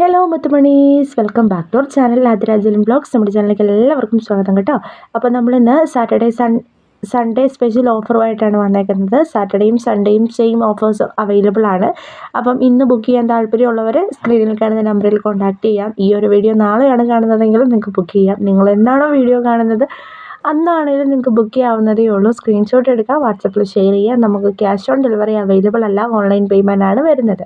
Hello മുത്തുമണീസ്. Welcome back to our channel ആദിരാജലും blogs നമ്മുടെ ചാനലിലേക്ക് എല്ലാവർക്കും സ്വാഗതം കേട്ടോ. അപ്പോൾ നമ്മളിന്ന് സാറ്റർഡേ സൺ സൺഡേ സ്പെഷ്യൽ ഓഫറുമായിട്ടാണ് വന്നേക്കുന്നത്. സാറ്റർഡേയും സൺഡേയും സെയിം ഓഫേഴ്സ് അവൈലബിൾ ആണ്. അപ്പം ഇന്ന് ബുക്ക് ചെയ്യാൻ താല്പര്യമുള്ളവർ സ്ക്രീനിൽ കാണുന്ന നമ്പറിൽ കോൺടാക്ട് ചെയ്യാം. ഈ ഒരു വീഡിയോ നാളെയാണ് കാണുന്നതെങ്കിൽ നിങ്ങൾക്ക് ബുക്ക് ചെയ്യാം. നിങ്ങൾ എന്താണോ വീഡിയോ കാണുന്നത് അന്നാണെങ്കിലും നിങ്ങൾക്ക് ബുക്ക് ചെയ്യാവുന്നതേ ഉള്ളൂ. സ്ക്രീൻഷോട്ട് എടുക്കുക വാട്സപ്പിൽ ഷെയർ ചെയ്യുക നമുക്ക് ക്യാഷ് ഓൺ ഡെലിവറി അവൈലബിൾ അല്ല ഓൺലൈൻ പേയ്മെന്റ് ആണ് വരുന്നത്.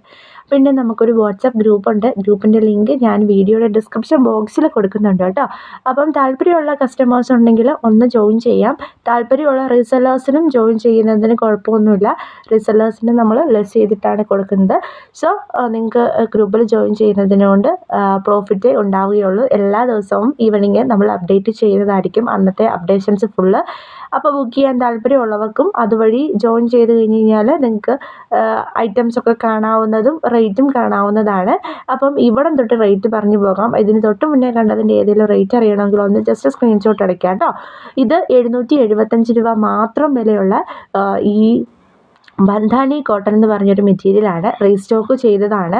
പിന്നെ നമുക്കൊരു വാട്സപ്പ് ഗ്രൂപ്പ് ഉണ്ട് ഗ്രൂപ്പിന്റെ ലിങ്ക് ഞാൻ വീഡിയോയുടെ ഡിസ്ക്രിപ്ഷൻ ബോക്സിൽ കൊടുക്കുന്നുണ്ട് കേട്ടോ. അപ്പം താല്പര്യമുള്ള കസ്റ്റമേഴ്സ് ഉണ്ടെങ്കിൽ ഒന്ന് ജോയിൻ ചെയ്യാം. താല്പര്യമുള്ള റീസെല്ലേഴ്സിനും ജോയിൻ ചെയ്യുന്നതിന് കുഴപ്പമൊന്നുമില്ല. റീസെല്ലേഴ്സിന് നമ്മൾ ലെസ് ചെയ്തിട്ടാണ് കൊടുക്കുന്നത്. സോ നിങ്ങൾക്ക് ഗ്രൂപ്പിൽ ജോയിൻ ചെയ്യുന്നതിനോണ്ട് പ്രോഫിറ്റ് ഉണ്ടാവുകയുള്ളൂ. എല്ലാ ദിവസവും ഈവനിങ് നമ്മൾ അപ്ഡേറ്റ് ചെയ്യുന്നതായിരിക്കും. അന്നത്തെ അപ്ഡേഷൻസ് ഫുള്ള് അപ്പോൾ ബുക്ക് ചെയ്യാൻ താല്പര്യമുള്ളവർക്കും അതുവഴി ജോയിൻ ചെയ്ത് കഴിഞ്ഞ് കഴിഞ്ഞാൽ നിങ്ങൾക്ക് ഐറ്റംസ് ഒക്കെ കാണാവുന്നതും കാണാവുന്നതാണ്. അപ്പം ഇവിടം തൊട്ട് റേറ്റ് പറഞ്ഞു പോകാം. ഇതിന് തൊട്ട് മുന്നേ കണ്ടതിന്റെ ഏതെങ്കിലും റേറ്റ് അറിയണമെങ്കിൽ ഒന്ന് ജസ്റ്റ് സ്ക്രീൻഷോട്ട് അടയ്ക്കാം കേട്ടോ ഇത് എഴുന്നൂറ്റി എഴുപത്തഞ്ച് രൂപ മാത്രം വിലയുള്ള ഈ ബന്ധാനി കോട്ടൺ എന്ന് പറഞ്ഞൊരു മെറ്റീരിയലാണ് റീസ്റ്റോക്ക് ചെയ്തതാണ്.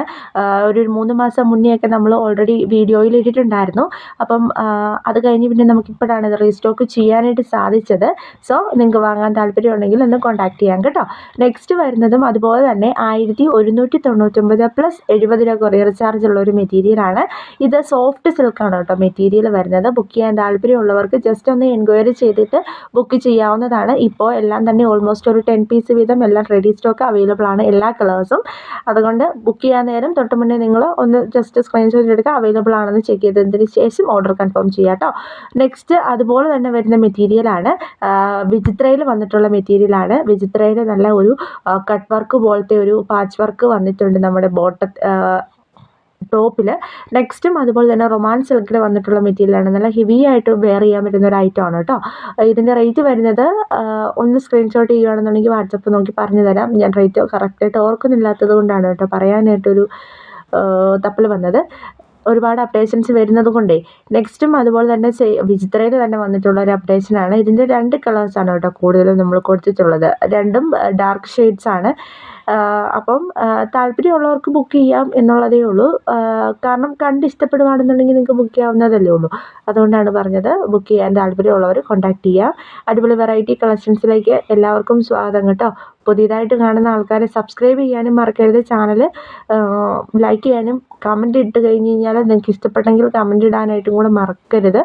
ഒരു മൂന്ന് മാസം മുന്നെയൊക്കെ നമ്മൾ ഓൾറെഡി വീഡിയോയിൽ ഇട്ടിട്ടുണ്ടായിരുന്നു. അപ്പം അത് കഴിഞ്ഞ് പിന്നെ നമുക്കിപ്പോഴാണ് ഇത് റീസ്റ്റോക്ക് ചെയ്യാനായിട്ട് സാധിച്ചത്. സോ നിങ്ങൾക്ക് വാങ്ങാൻ താല്പര്യമുണ്ടെങ്കിൽ ഒന്ന് കോൺടാക്ട് ചെയ്യാം കേട്ടോ. നെക്സ്റ്റ് വരുന്നതും അതുപോലെ തന്നെ ആയിരത്തി ഒരുന്നൂറ്റി തൊണ്ണൂറ്റൊമ്പത് പ്ലസ് എഴുപത് രൂപ കൊറിയർ ചാർജ് ഉള്ള ഒരു മെറ്റീരിയലാണ് ഇത് സോഫ്റ്റ് സിൽക്കാണ് കേട്ടോ മെറ്റീരിയൽ വരുന്നത്. ബുക്ക് ചെയ്യാൻ താല്പര്യമുള്ളവർക്ക് ജസ്റ്റ് ഒന്ന് എൻക്വയറി ചെയ്തിട്ട് ബുക്ക് ചെയ്യാവുന്നതാണ്. ഇപ്പോൾ എല്ലാം തന്നെ ഓൾമോസ്റ്റ് ഒരു ടെൻ പീസ് വീതം എല്ലാം റെഡി സ്റ്റോക്ക് അവൈലബിൾ ആണ് എല്ലാ കളേഴ്സും അതുകൊണ്ട് ബുക്ക് ചെയ്യാൻ നേരം തൊട്ട് മുന്നേ നിങ്ങൾ ഒന്ന് ജസ്റ്റ് സ്ക്രീൻഷോട്ട് എടുക്കുക അവൈലബിൾ ആണെന്ന് ചെക്ക് ചെയ്തതിന് ശേഷം ഓർഡർ കൺഫേം ചെയ്യുക കേട്ടോ നെക്സ്റ്റ് അതുപോലെ തന്നെ വരുന്ന മെറ്റീരിയലാണ് വിചിത്രയിൽ വന്നിട്ടുള്ള മെറ്റീരിയലാണ് വിചിത്രയിൽ നല്ല ഒരു കട്ട് വർക്ക് പോലത്തെ ഒരു പാച്ച് വർക്ക് വന്നിട്ടുണ്ട് നമ്മുടെ ബോട്ട ടോപ്പിൽ നെക്സ്റ്റും അതുപോലെ തന്നെ റൊമാൻ സിൽക്കിൽ വന്നിട്ടുള്ള മെറ്റീരിയലാണ്. നല്ല ഹെവി ആയിട്ട് വെയർ ചെയ്യാൻ പറ്റുന്ന ഒരു ഐറ്റം ആണ് കേട്ടോ ഇതിന്റെ റേറ്റ് വരുന്നത് ഒന്ന് സ്ക്രീൻഷോട്ട് ചെയ്യുകയാണെന്നുണ്ടെങ്കിൽ വാട്സപ്പ് നോക്കി പറഞ്ഞു തരാം. ഞാൻ റേറ്റ് കറക്റ്റായിട്ട് ഓർക്കുന്നില്ലാത്തത് കൊണ്ടാണ് കേട്ടോ പറയാനായിട്ടൊരു തപ്പൽ വന്നത്. ഒരുപാട് അപ്ഡേഷൻസ് വരുന്നത് കൊണ്ടേ. നെക്സ്റ്റും അതുപോലെ തന്നെ വിചിത്രയിൽ തന്നെ വന്നിട്ടുള്ള ഒരു അപ്ഡേഷനാണ് ഇതിന്റെ രണ്ട് കളേഴ്സാണ് കേട്ടോ കൂടുതലും നമ്മൾ കൊടുത്തിട്ടുള്ളത്. രണ്ടും ഡാർക്ക് ഷെയ്ഡ്സ് ആണ്. അപ്പം താല്പര്യമുള്ളവർക്ക് ബുക്ക് ചെയ്യാം എന്നുള്ളതേ ഉള്ളൂ. കാരണം കണ്ട് ഇഷ്ടപ്പെടുകയാണെന്നുണ്ടെങ്കിൽ നിങ്ങൾക്ക് ബുക്ക് ചെയ്യാവുന്നതല്ലേ ഉള്ളൂ. അതുകൊണ്ടാണ് പറഞ്ഞത് ബുക്ക് ചെയ്യാൻ താല്പര്യമുള്ളവർ കോൺടാക്ട് ചെയ്യുക അടിപൊളി വെറൈറ്റി കളക്ഷൻസിലേക്ക് എല്ലാവർക്കും സ്വാഗതം കേട്ടോ. പുതിയതായിട്ട് കാണുന്ന ആൾക്കാരെ സബ്സ്ക്രൈബ് ചെയ്യാനും മറക്കരുത്. ചാനൽ ലൈക്ക് ചെയ്യാനും കമന്റ് ഇട്ട് കഴിഞ്ഞ് കഴിഞ്ഞാൽ നിങ്ങൾക്ക് ഇഷ്ടപ്പെട്ടെങ്കിൽ കമന്റ് ഇടാനായിട്ടും കൂടെ മറക്കരുത്.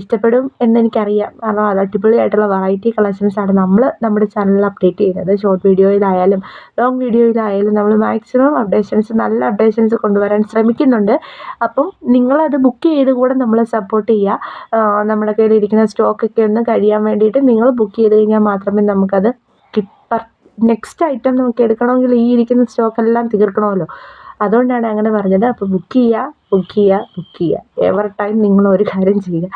ഇഷ്ടപ്പെടും എന്നെനിക്കറിയാം കാരണം അത് അടിപൊളിയായിട്ടുള്ള വെറൈറ്റി കളക്ഷൻസാണ് നമ്മൾ നമ്മുടെ ചാനലിൽ അപ്ഡേറ്റ് ചെയ്യുന്നത്. ഷോർട്ട് വീഡിയോയിലായാലും ലോങ് വീഡിയോയിലായാലും നമ്മൾ മാക്സിമം അപ്ഡേഷൻസ് നല്ല അപ്ഡേഷൻസ് കൊണ്ടുവരാൻ ശ്രമിക്കുന്നുണ്ട്. അപ്പം നിങ്ങളത് ബുക്ക് ചെയ്ത് കൂടെ നമ്മൾ സപ്പോർട്ട് ചെയ്യുക. നമ്മുടെ കയ്യിലിരിക്കുന്ന സ്റ്റോക്കൊക്കെ ഒന്ന് കഴിയാൻ വേണ്ടിയിട്ട് നിങ്ങൾ ബുക്ക് ചെയ്ത് കഴിഞ്ഞാൽ മാത്രമേ നമുക്കത് നെക്സ്റ്റ് ഐറ്റം നമുക്ക് എടുക്കണമെങ്കിൽ ഈ ഇരിക്കുന്ന സ്റ്റോക്ക് എല്ലാം തീർക്കണമല്ലോ. അതുകൊണ്ടാണ് അങ്ങനെ പറഞ്ഞത്. അപ്പോൾ ബുക്ക് ചെയ്യുക ബുക്ക് ചെയ്യുക ബുക്ക് ചെയ്യുക എവർ ടൈം നിങ്ങൾ ഒരു കാര്യം ചെയ്യുക.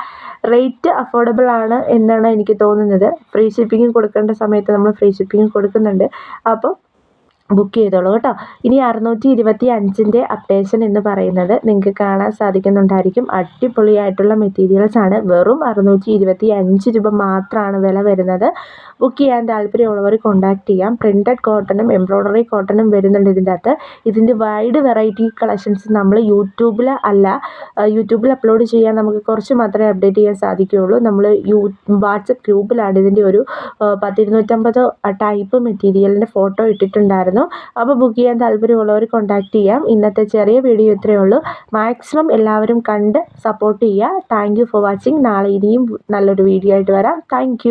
റേറ്റ് അഫോർഡബിൾ ആണ് എന്നാണ് എനിക്ക് തോന്നുന്നത്. ഫ്രീ ഷിപ്പിംഗ് കൊടുക്കേണ്ട സമയത്ത് നമ്മൾ ഫ്രീ ഷിപ്പിംഗ് കൊടുക്കുന്നുണ്ട്. അപ്പോൾ ബുക്ക് ചെയ്തോളൂ കേട്ടോ. ഇനി അറുന്നൂറ്റി ഇരുപത്തി അഞ്ചിന്റെ അപ്ഡേഷൻ എന്ന് പറയുന്നത് നിങ്ങൾക്ക് കാണാൻ സാധിക്കുന്നുണ്ടായിരിക്കും. അടിപൊളിയായിട്ടുള്ള മെറ്റീരിയൽസ് ആണ്. വെറും അറുന്നൂറ്റി ഇരുപത്തി അഞ്ച് രൂപ മാത്രമാണ് വില വരുന്നത്. ബുക്ക് ചെയ്യാൻ താല്പര്യമുള്ളവർ കോൺടാക്ട് ചെയ്യാം. പ്രിന്റഡ് കോട്ടണും എംബ്രോയ്ഡറി കോട്ടണും വരുന്നുണ്ട് ഇതിന്റെ അകത്ത്. ഇതിന്റെ വൈഡ് വെറൈറ്റി കളക്ഷൻസ് നമ്മൾ യൂട്യൂബിൽ അല്ല യൂട്യൂബിൽ അപ്ലോഡ് ചെയ്യാൻ നമുക്ക് കുറച്ച് മാത്രമേ അപ്ഡേറ്റ് ചെയ്യാൻ സാധിക്കുകയുള്ളൂ. നമ്മൾ യൂ വാട്സപ്പ് ഗ്രൂപ്പിലാണ് ഇതിന്റെ ഒരു പത്തിരുന്നൂറ്റമ്പത് ടൈപ്പ് മെറ്റീരിയലിന്റെ ഫോട്ടോ ഇട്ടിട്ടുണ്ടായിരുന്നു. അപ്പോൾ ബുക്ക് ചെയ്യാൻ താല്പര്യമുള്ളവർ കോൺടാക്ട് ചെയ്യാം. ഇന്നത്തെ ചെറിയ വീഡിയോ ഇത്രയേ ഉള്ളൂ. മാക്സിമം എല്ലാവരും കണ്ട് സപ്പോർട്ട് ചെയ്യുക. താങ്ക് ഫോർ വാച്ചിങ് നാളെ ഇനിയും നല്ലൊരു വീഡിയോ ആയിട്ട് വരാം. താങ്ക്